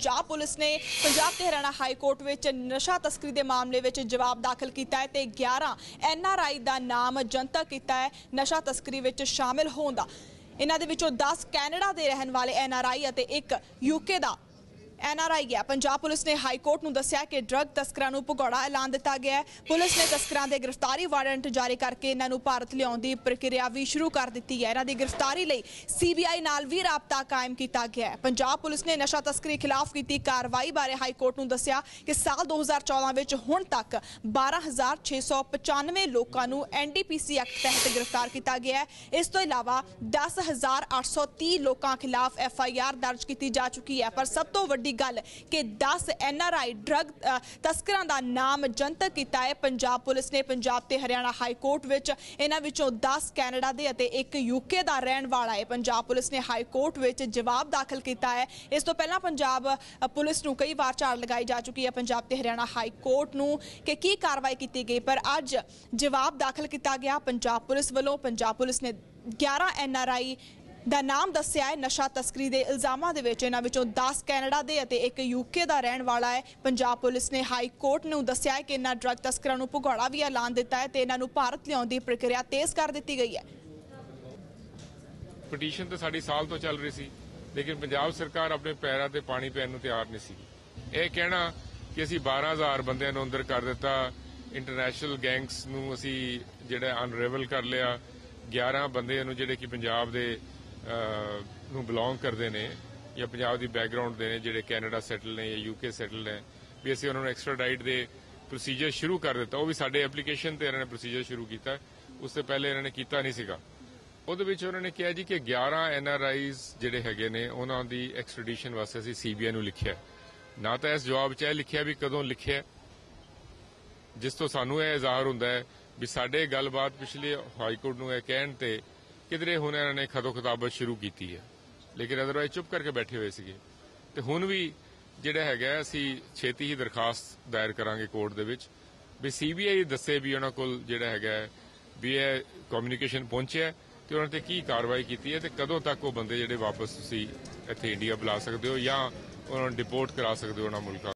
Punjab police ਨੇ ਪੰਜਾਬ ਤੇ Haryana high court ਵਿੱਚ ਨਸ਼ਾ ਤਸਕਰੀ ਦੇ ਮਾਮਲੇ ਵਿੱਚ ਜਵਾਬ ਦਾਖਲ ਕੀਤਾ ਹੈ ਤੇ 11 ਐਨਆਰਆਈ ਦਾ ਨਾਮ ਜਨਤਕ ਕੀਤਾ ਹੈ, ਨਸ਼ਾ ਤਸਕਰੀ ਵਿੱਚ ਸ਼ਾਮਿਲ ਹੋਣ ਦਾ। ਇਹਨਾਂ ਦੇ ਵਿੱਚੋਂ 10 ਕੈਨੇਡਾ ਦੇ ਰਹਿਣ ਵਾਲੇ ਐਨਆਰਆਈ ਅਤੇ ਇੱਕ ਯੂਕੇ ਦਾ ਐਨਆਰਆਈ ਹੈ ਪੰਜਾਬ ਪੁਲਿਸ ਨੇ ਹਾਈ ਕੋਰਟ ਨੂੰ ਦੱਸਿਆ ਕਿ ਡਰੱਗ ਤਸਕਰਾਂ ਨੂੰ ਭਗੌੜਾ ਐਲਾਨ ਦਿੱਤਾ ਗਿਆ ਹੈ। ਪੁਲਿਸ ਨੇ ਤਸਕਰਾਂ ਦੇ ਗ੍ਰਿਫਤਾਰੀ ਵਾਰੰਟ ਜਾਰੀ ਕਰਕੇ ਇਹਨਾਂ ਨੂੰ ਭਾਰਤ ਲਿਆਉਣ ਦੀ ਪ੍ਰਕਿਰਿਆ ਵੀ ਸ਼ੁਰੂ ਕਰ ਦਿੱਤੀ ਹੈ। ਇਹਨਾਂ ਦੀ ਗ੍ਰਿਫਤਾਰੀ ਲਈ ਸੀਬੀਆਈ ਨਾਲ ਵੀ ਰਾਬਤਾ ਕਾਇਮ ਕੀਤਾ ਗਿਆ ਹੈ। ਪੰਜਾਬ ਪੁਲਿਸ ਨੇ ਨਸ਼ਾ ਤਸਕਰੀ ਖਿਲਾਫ ਕੀਤੀ ਕਾਰਵਾਈ ਬਾਰੇ ਹਾਈ ਕੋਰਟ ਨੂੰ ਦੱਸਿਆ ਕਿ ਸਾਲ 2014 ਵਿੱਚ ਹੁਣ ਤੱਕ 12695 ਲੋਕਾਂ ਨੂੰ ਐਨਡੀਪੀਸੀ ਐਕਟ ਤਹਿਤ ਗ੍ਰਿਫਤਾਰ ਕੀਤਾ ਗਿਆ ਹੈ। ਇਸ ਤੋਂ ਇਲਾਵਾ 10830 ਲੋਕਾਂ ਖਿਲਾਫ ਐਫਆਈਆਰ ਦਰਜ ਕੀਤੀ ਜਾ ਚੁੱਕੀ ਹੈ। ਪਰ ਸਭ ਤੋਂ ਵੱਡੀ ਗੱਲ ਕਿ 10 ਐਨਆਰਆਈ ਡਰੱਗ ਤਸਕਰਾਂ ਦਾ ਨਾਮ ਜਨਤਕ ਕੀਤਾ ਹੈ। ਪੰਜਾਬ ਪੁਲਿਸ ਨੇ ਪੰਜਾਬ ਤੇ ਹਰਿਆਣਾ ਹਾਈ ਕੋਰਟ ਵਿੱਚ ਇਹਨਾਂ ਵਿੱਚੋਂ 10 ਕੈਨੇਡਾ ਦੇ ਅਤੇ ਇੱਕ ਯੂਕੇ ਦਾ ਰਹਿਣ ਵਾਲਾ ਹੈ। ਪੰਜਾਬ ਪੁਲਿਸ ਨੇ ਹਾਈ ਕੋਰਟ ਵਿੱਚ ਜਵਾਬ ਦਾਖਲ ਕੀਤਾ ਹੈ। ਇਸ ਤੋਂ ਪਹਿਲਾਂ ਪੰਜਾਬ ਪੁਲਿਸ ਨੂੰ ਕਈ ਵਾਰ ਝਾੜ ਲਗਾਈ ਜਾ ਚੁੱਕੀ ਹੈ ਪੰਜਾਬ ਤੇ ਹਰਿਆਣਾ ਹਾਈ ਕੋਰਟ ਨੂੰ ਕਿ ਕੀ ਕਾਰਵਾਈ ਕੀਤੀ ਗਈ। ਪਰ ਅੱਜ ਜਵਾਬ ਦਾਖਲ ਕੀਤਾ ਗਿਆ। ਪੰਜਾਬ ਪੁਲਿਸ ਵੱਲੋਂ ਪੰਜਾਬ ਪੁਲਿਸ ਨੇ 11 ਐਨਆਰਆਈ ਦਾ ਨਾਮ ਦੱਸਿਆ ਹੈ, ਨਸ਼ਾ ਤਸਕਰੀ ਦੇ ਇਲਜ਼ਾਮਾਂ ਦੇ ਵਿੱਚ ਇਹਨਾਂ ਵਿੱਚੋਂ 10 ਕੈਨੇਡਾ ਦੇ ਅਤੇ ਇੱਕ ਯੂਕੇ ਦਾ ਰਹਿਣ ਵਾਲਾ ਹੈ। ਪੰਜਾਬ ਪੁਲਿਸ ਨੇ ਹਾਈ ਕੋਰਟ ਨੂੰ ਦੱਸਿਆ ਹੈ ਕਿ ਇਹਨਾਂ ਡਰੱਗ ਤਸਕਰਾਂ ਨੂੰ ਭਗੌੜਾ ਵੀ ਐਲਾਨ ਦਿੱਤਾ ਹੈ ਤੇ ਇਹਨਾਂ ਨੂੰ ਭਾਰਤ ਲਿਆਉਣ ਦੀ ਪ੍ਰਕਿਰਿਆ ਤੇਜ਼ ਕਰ ਦਿੱਤੀ ਗਈ ਹੈ। ਪਟੀਸ਼ਨ ਤਾਂ ਸਾਡੀ ਸਾਲ ਤੋਂ ਚੱਲ ਰਹੀ ਸੀ, ਲੇਕਿਨ ਪੰਜਾਬ ਸਰਕਾਰ ਆਪਣੇ ਪੈਰਾਂ ਤੇ ਪਾਣੀ ਪੈਣ ਨੂੰ ਤਿਆਰ ਨਹੀਂ ਸੀ। ਇਹ ਕਹਿਣਾ ਕਿ ਅਸੀਂ 12000 ਬੰਦਿਆਂ ਨੂੰ ਅੰਦਰ ਕਰ ਦਿੱਤਾ ਇੰਟਰਨੈਸ਼ਨਲ ਗੈਂਗਸ ਨੂੰ ਅਸੀਂ ਜਿਹੜਾ ਅਨਰੇਵਲ ਕਰ ਲਿਆ 11 ਬੰਦੇ ਨੂੰ ਜਿਹੜੇ ਕਿ ਪੰਜਾਬ ਦੇ ਨੂੰ ਬਿਲੋਂਗ ਕਰਦੇ ਨੇ ਜਾਂ ਪੰਜਾਬ ਦੀ ਬੈਕਗ੍ਰਾਉਂਡ ਦੇ ਨੇ, ਜਿਹੜੇ ਕੈਨੇਡਾ ਸੈਟਲ ਨੇ ਜਾਂ ਯੂਕੇ ਸੈਟਲ ਨੇ, ਵੀ ਅਸੀਂ ਉਹਨਾਂ ਨੂੰ ਐਕਸਟ੍ਰਾਡਾਈਟ ਦੇ ਪ੍ਰੋਸੀਜਰ ਸ਼ੁਰੂ ਕਰ ਦਿੱਤਾ। ਉਹ ਵੀ ਸਾਡੇ ਐਪਲੀਕੇਸ਼ਨ ਤੇ ਇਹਨਾਂ ਨੇ ਪ੍ਰੋਸੀਜਰ ਸ਼ੁਰੂ ਕੀਤਾ। ਉਸ ਤੋਂ ਪਹਿਲੇ ਇਹਨਾਂ ਨੇ ਕੀਤਾ ਨਹੀਂ ਸੀਗਾ। ਉਹਦੇ ਵਿੱਚ ਉਹਨਾਂ ਨੇ ਕਿਹਾ ਜੀ ਕਿ 11 ਐਨਆਰਆਈਜ਼ ਜਿਹੜੇ ਹੈਗੇ ਨੇ, ਉਹਨਾਂ ਦੀ ਐਕਸਟ੍ਰੈਡੀਸ਼ਨ ਵਾਸਤੇ ਅਸੀਂ ਸੀਬੀਆਈ ਨੂੰ ਲਿਖਿਆ। ਨਾ ਤਾਂ ਇਸ ਜਵਾਬ 'ਚ ਇਹ ਲਿਖਿਆ ਵੀ ਕਦੋਂ ਲਿਖਿਆ। ਜਿਸ ਤੋਂ ਸਾਨੂੰ ਇਹ ਇਜ਼ਹਾਰ ਹੁੰਦਾ ਹੈ ਵੀ ਸਾਡੇ ਗੱਲਬਾਤ ਪਿਛਲੇ ਹਾਈ ਕੋਰਟ ਨੂੰ ਇਹ ਕਹਿਣ ਤੇ ਕਿਧਰੇ ਹੁਣ ਇਹਨਾਂ ਨੇ ਖਦੋ ਖਤਾਬਤ ਸ਼ੁਰੂ ਕੀਤੀ ਹੈ। ਲੇਕਿਨ ਅਦਰਵਾਈਜ਼ ਚੁੱਪ ਕਰਕੇ ਬੈਠੇ ਹੋਏ ਸੀਗੇ। ਤੇ ਹੁਣ ਵੀ ਜਿਹੜਾ ਹੈਗਾ ਅਸੀਂ ਛੇਤੀ ਹੀ ਦਰਖਾਸਤ ਦਾਇਰ ਕਰਾਂਗੇ ਕੋਰਟ ਦੇ ਵਿੱਚ। ਵੀ ਸੀਬੀਆਈ ਦੱਸੇ ਵੀ ਉਹਨਾਂ ਕੋਲ ਜਿਹੜਾ ਹੈਗਾ ਵੀ ਇਹ ਕਮਿਊਨੀਕੇਸ਼ਨ ਪਹੁੰਚਿਆ ਤੇ ਉਹਨਾਂ ਤੇ ਕੀ ਕਾਰਵਾਈ ਕੀਤੀ ਹੈ ਤੇ ਕਦੋਂ ਤੱਕ ਉਹ ਬੰਦੇ ਜਿਹੜੇ ਵਾਪਸ ਤੁਸੀਂ ਇੱਥੇ ਇੰਡੀਆ ਬੁਲਾ ਸਕਦੇ ਹੋ ਜਾਂ ਉਹਨਾਂ ਨੂੰ ਡਿਪੋਰਟ ਕਰਾ ਸਕਦੇ ਹੋ ਉਹਨਾਂ ਮੁਲਕਾਂ